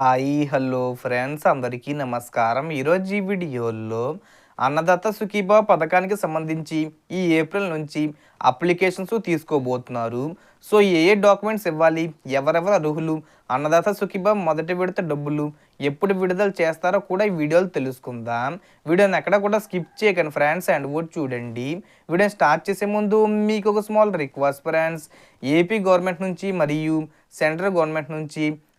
Hi hello friends. అందరికీ నమస్కారం. ఈరోజు ఈ వీడియోలో అన్నదాత సుఖీబా పథకానికి సంబంధించి ఈ ఏప్రిల్ నుంచి అప్లికేషన్స్ తీసుకోబోతున్నారు. సో ఏ ఏ డాక్యుమెంట్స్ ఇవ్వాలి? ఎవరెవరు అర్హులు? అన్నదాత సుఖీబా మొదటి విడత డబ్బులు ఎప్పుడు విడుదల చేస్తారో కూడా ఈ వీడియోలు తెలుసుకుందాం. వీడియోని ఎక్కడ కూడా స్కిప్ చేయకండి ఫ్రెండ్స్ అండ్ కూడా చూడండి. వీడియో స్టార్ట్ చేసే ముందు మీకు ఒక small request friends. AP government నుంచి మరియు సెంట్రల్ గవర్నమెంట్ నుంచి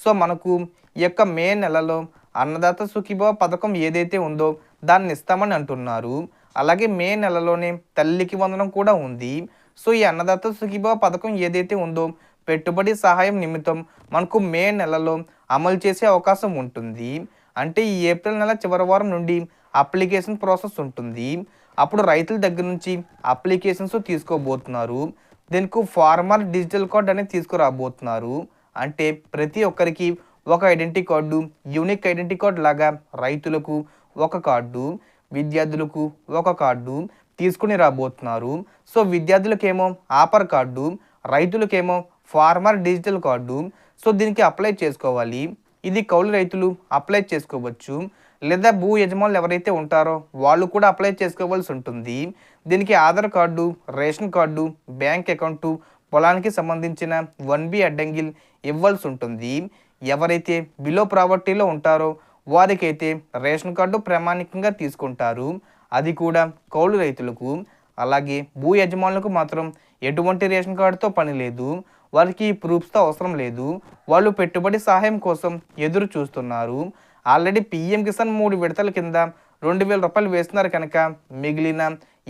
సో మనకు ఈ యొక్క మే నెలలో అన్నదాత సుఖీభవ పథకం ఏదైతే ఉందో దాన్ని ఇస్తామని అంటున్నారు. అలాగే మే నెలలోనే తల్లికి వందనం కూడా ఉంది. సో ఈ అన్నదాత సుఖీభవ పథకం ఏదైతే ఉందో పెట్టుబడి సహాయం నిమిత్తం మనకు మే నెలలో అమలు చేసే అవకాశం ఉంటుంది. అంటే ఈ ఏప్రిల్ నెల చివరి వారం నుండి అప్లికేషన్ ప్రాసెస్ ఉంటుంది. అప్పుడు రైతుల దగ్గర నుంచి అప్లికేషన్స్ తీసుకోబోతున్నారు. దీనికి ఫార్మర్ డిజిటల్ కార్డ్ అనేది తీసుకురాబోతున్నారు. అంటే ప్రతి ఒక్కరికి ఒక identity card unique identity card లాగా రైతులకు ఒక కార్డు విద్యార్థులకు ఒక కార్డు తీసుకుని రాబోతున్నారు. సో విద్యార్థులకేమో ఆపర్ కార్డు రైతులకేమో ఫార్మర్ డిజిటల్ కార్డు. సో దీనికి అప్లై చేసుకోవాలి. ఇది కౌలు రైతులు అప్లై చేసుకోవచ్చు. లేదా భూ యజమానులు ఎవరైతే ఉంటారో వాళ్ళు కూడా అప్లై చేసుకోవాల్సి ఉంటుంది. దీనికి Aadhaar card ration card bank account పొలానికి సంబంధించిన వన్ బి అడ్డంగిల్ ఇవ్వాల్సి ఉంటుంది. ఎవరైతే బిలో ప్రాపర్టీలో ఉంటారో వారికైతే రేషన్ కార్డు ప్రామాణికంగా తీసుకుంటారు. అది కూడా కౌలు రైతులకు. అలాగే భూ యజమానులకు మాత్రం ఎటువంటి రేషన్ కార్డుతో పని లేదు. వారికి ప్రూఫ్స్తో అవసరం లేదు. వాళ్ళు పెట్టుబడి సహాయం కోసం ఎదురు చూస్తున్నారు. ఆల్రెడీ పిఎం కిసాన్ మూడు విడతల కింద రెండు వేల రూపాయలు వేస్తున్నారు కనుక మిగిలిన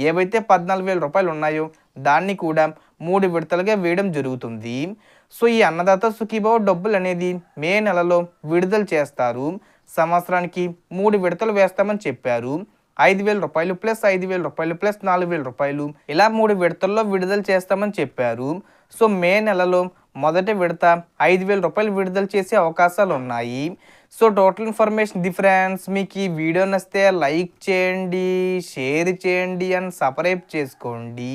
ఏవైతే పద్నాలుగు వేల రూపాయలు ఉన్నాయో దాన్ని కూడా మూడు విడతలుగా వేయడం జరుగుతుంది. సో ఈ అన్నదాత సుఖీభావ డబ్బులు అనేది మే నెలలో విడుదల చేస్తారు. సంవత్సరానికి మూడు విడతలు వేస్తామని చెప్పారు. ఐదు వేల రూపాయలు ప్లస్ ఐదు వేల రూపాయలు ప్లస్ నాలుగు వేల రూపాయలు ఇలా మూడు విడతల్లో విడుదల చేస్తామని చెప్పారు. సో మే నెలలో మొదటి విడత ఐదు వేల రూపాయలు విడుదల చేసే అవకాశాలు ఉన్నాయి. సో టోటల్ ఇన్ఫర్మేషన్ డిఫరెన్స్ మీకు ఈ వీడియో నచ్చితే లైక్ చేయండి షేర్ చేయండి అండ్ సబ్స్క్రైబ్ చేసుకోండి.